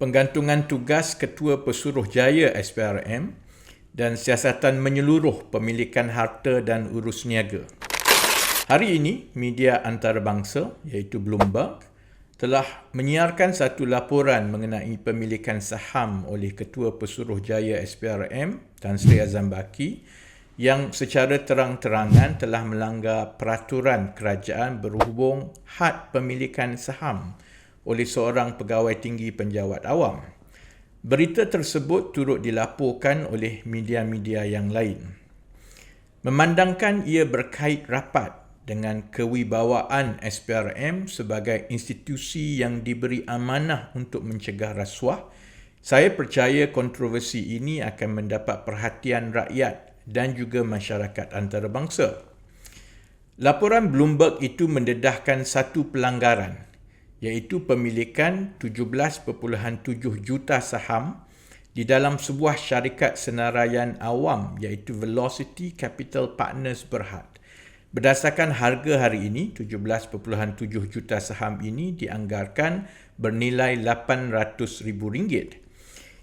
penggantungan tugas Ketua Pesuruhjaya SPRM dan siasatan menyeluruh pemilikan harta dan urus niaga. Hari ini, media antarabangsa iaitu Bloomberg telah menyiarkan satu laporan mengenai pemilikan saham oleh Ketua Pesuruhjaya SPRM Tan Sri Azam Baki yang secara terang-terangan telah melanggar peraturan kerajaan berhubung had pemilikan saham oleh seorang pegawai tinggi penjawat awam. Berita tersebut turut dilaporkan oleh media-media yang lain. Memandangkan ia berkait rapat dengan kewibawaan SPRM sebagai institusi yang diberi amanah untuk mencegah rasuah, saya percaya kontroversi ini akan mendapat perhatian rakyat dan juga masyarakat antarabangsa. Laporan Bloomberg itu mendedahkan satu pelanggaran iaitu pemilikan 17.7 juta saham di dalam sebuah syarikat senaraian awam iaitu Velocity Capital Partners Berhad. Berdasarkan harga hari ini, 17.7 juta saham ini dianggarkan bernilai RM800,000.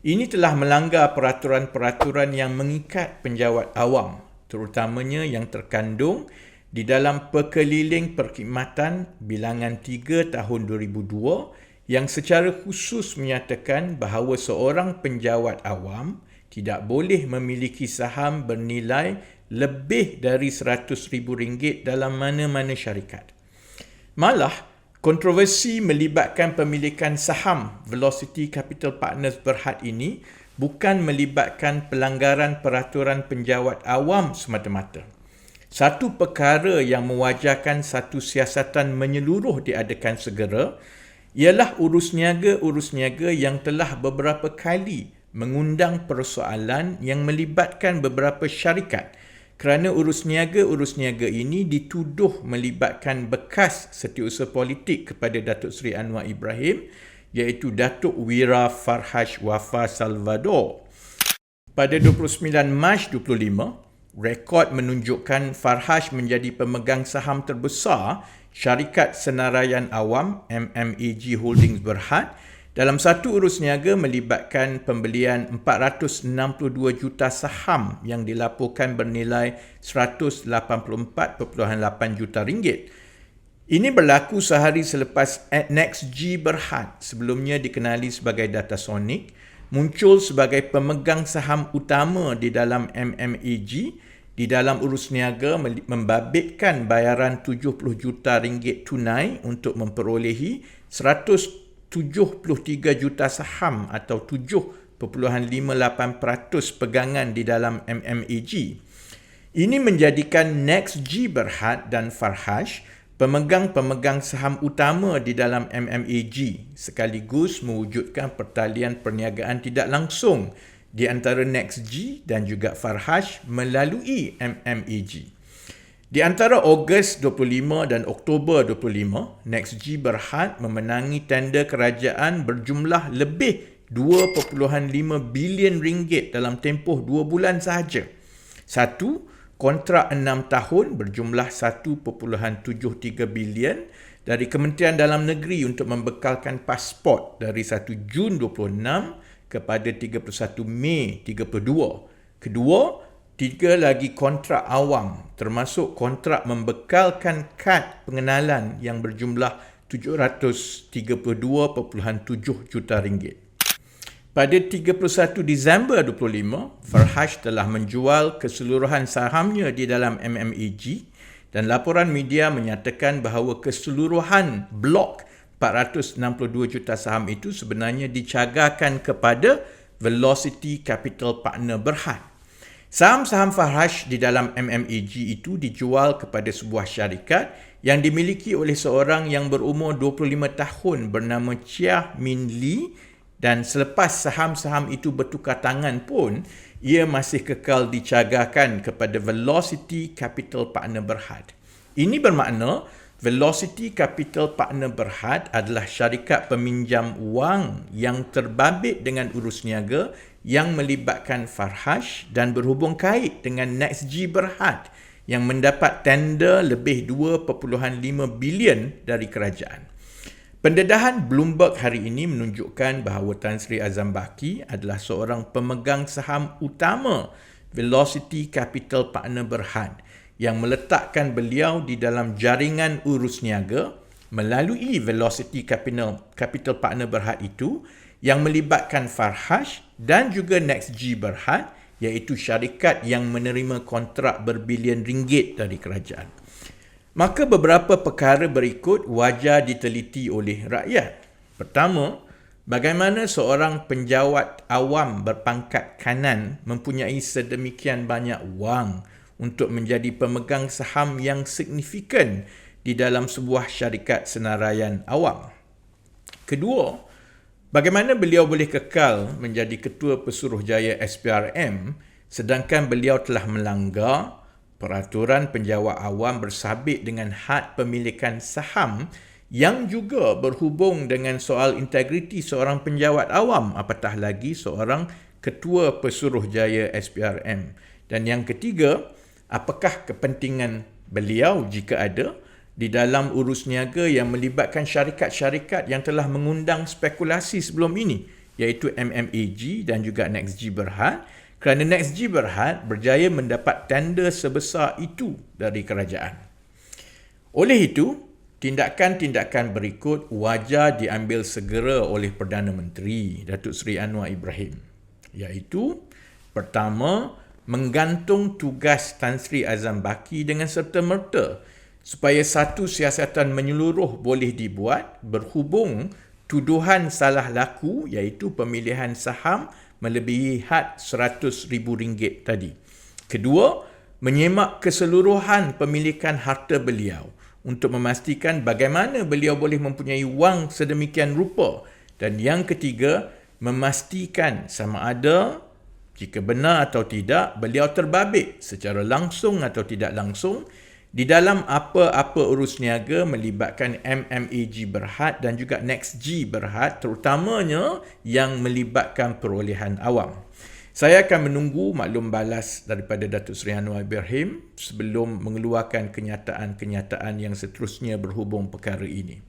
Ini telah melanggar peraturan-peraturan yang mengikat penjawat awam, terutamanya yang terkandung di dalam Perkeliling Perkhidmatan Bilangan 3 tahun 2002 yang secara khusus menyatakan bahawa seorang penjawat awam tidak boleh memiliki saham bernilai lebih dari RM100,000 dalam mana-mana syarikat. Malah, kontroversi melibatkan pemilikan saham Velocity Capital Partners Berhad ini bukan melibatkan pelanggaran peraturan penjawat awam semata-mata. Satu perkara yang mewajarkan satu siasatan menyeluruh diadakan segera ialah urus niaga-urus niaga yang telah beberapa kali mengundang persoalan yang melibatkan beberapa syarikat kerana urus niaga-urus niaga ini dituduh melibatkan bekas setiausaha politik kepada Datuk Seri Anwar Ibrahim iaitu Datuk Wira Farhaj Wafa Salvador. Pada 29 Mac 25, rekod menunjukkan Farhaj menjadi pemegang saham terbesar syarikat senaraian awam MMAG Holdings Berhad dalam satu urus niaga melibatkan pembelian 462 juta saham yang dilaporkan bernilai 184.8 juta ringgit. Ini berlaku sehari selepas NextG Berhad sebelumnya dikenali sebagai Datasonic muncul sebagai pemegang saham utama di dalam MMAG di dalam urus niaga membabitkan bayaran 70 juta ringgit tunai untuk memperolehi 173 juta saham atau 7.58% pegangan di dalam MMAG. Ini menjadikan NextG Berhad dan Farhaj pemegang-pemegang saham utama di dalam MMAG sekaligus mewujudkan pertalian perniagaan tidak langsung di antara NextG dan juga Farhaj melalui MMAG. Di antara Ogos 25 dan Oktober 25, NextG Berhad memenangi tender kerajaan berjumlah lebih 2.5 bilion ringgit dalam tempoh 2 bulan sahaja. Satu, kontrak 6 tahun berjumlah 1.73 bilion dari Kementerian Dalam Negeri untuk membekalkan pasport dari 1 Jun 26 kepada 31 Mei 32. Kedua, tiga lagi kontrak awam termasuk kontrak membekalkan kad pengenalan yang berjumlah 732.7 juta ringgit. Pada 31 Disember 25, Farhaj telah menjual keseluruhan sahamnya di dalam MMAG dan laporan media menyatakan bahawa keseluruhan blok 462 juta saham itu sebenarnya dicagarkan kepada Velocity Capital Partner Berhad. Saham-saham Farhaj di dalam MMAG itu dijual kepada sebuah syarikat yang dimiliki oleh seorang yang berumur 25 tahun bernama Chia Min Lee dan selepas saham-saham itu bertukar tangan pun ia masih kekal dicagarkan kepada Velocity Capital Partner Berhad. Ini bermakna Velocity Capital Partner Berhad adalah syarikat peminjam wang yang terbabit dengan urus niaga yang melibatkan Farhaj dan berhubung kait dengan NextG Berhad yang mendapat tender lebih 2.5 bilion dari kerajaan. Pendedahan Bloomberg hari ini menunjukkan bahawa Tan Sri Azam Baki adalah seorang pemegang saham utama Velocity Capital Partner Berhad yang meletakkan beliau di dalam jaringan urus niaga melalui Velocity Capital, Capital Partner Berhad itu yang melibatkan Farhash dan juga NextG Berhad iaitu syarikat yang menerima kontrak berbilion ringgit dari kerajaan. Maka beberapa perkara berikut wajar diteliti oleh rakyat. Pertama, bagaimana seorang penjawat awam berpangkat kanan mempunyai sedemikian banyak wang untuk menjadi pemegang saham yang signifikan di dalam sebuah syarikat senaraian awam. Kedua, bagaimana beliau boleh kekal menjadi ketua pesuruhjaya SPRM sedangkan beliau telah melanggar peraturan penjawat awam bersabit dengan had pemilikan saham yang juga berhubung dengan soal integriti seorang penjawat awam apatah lagi seorang ketua pesuruhjaya SPRM dan yang ketiga apakah kepentingan beliau jika ada di dalam urus niaga yang melibatkan syarikat-syarikat yang telah mengundang spekulasi sebelum ini iaitu MMAG dan juga NextG Berhad kerana NextG Berhad berjaya mendapat tender sebesar itu dari kerajaan. Oleh itu, tindakan-tindakan berikut wajar diambil segera oleh Perdana Menteri Datuk Seri Anwar Ibrahim iaitu pertama menggantung tugas Tan Sri Azam Baki dengan serta-merta supaya satu siasatan menyeluruh boleh dibuat berhubung tuduhan salah laku iaitu pemilihan saham melebihi had RM100,000 tadi. Kedua, menyemak keseluruhan pemilikan harta beliau untuk memastikan bagaimana beliau boleh mempunyai wang sedemikian rupa. Dan yang ketiga, memastikan sama ada jika benar atau tidak beliau terbabit secara langsung atau tidak langsung di dalam apa-apa urus niaga melibatkan MMAG Berhad dan juga NextG Berhad terutamanya yang melibatkan perolehan awam. Saya akan menunggu maklum balas daripada Datuk Seri Anwar Ibrahim sebelum mengeluarkan kenyataan-kenyataan yang seterusnya berhubung perkara ini.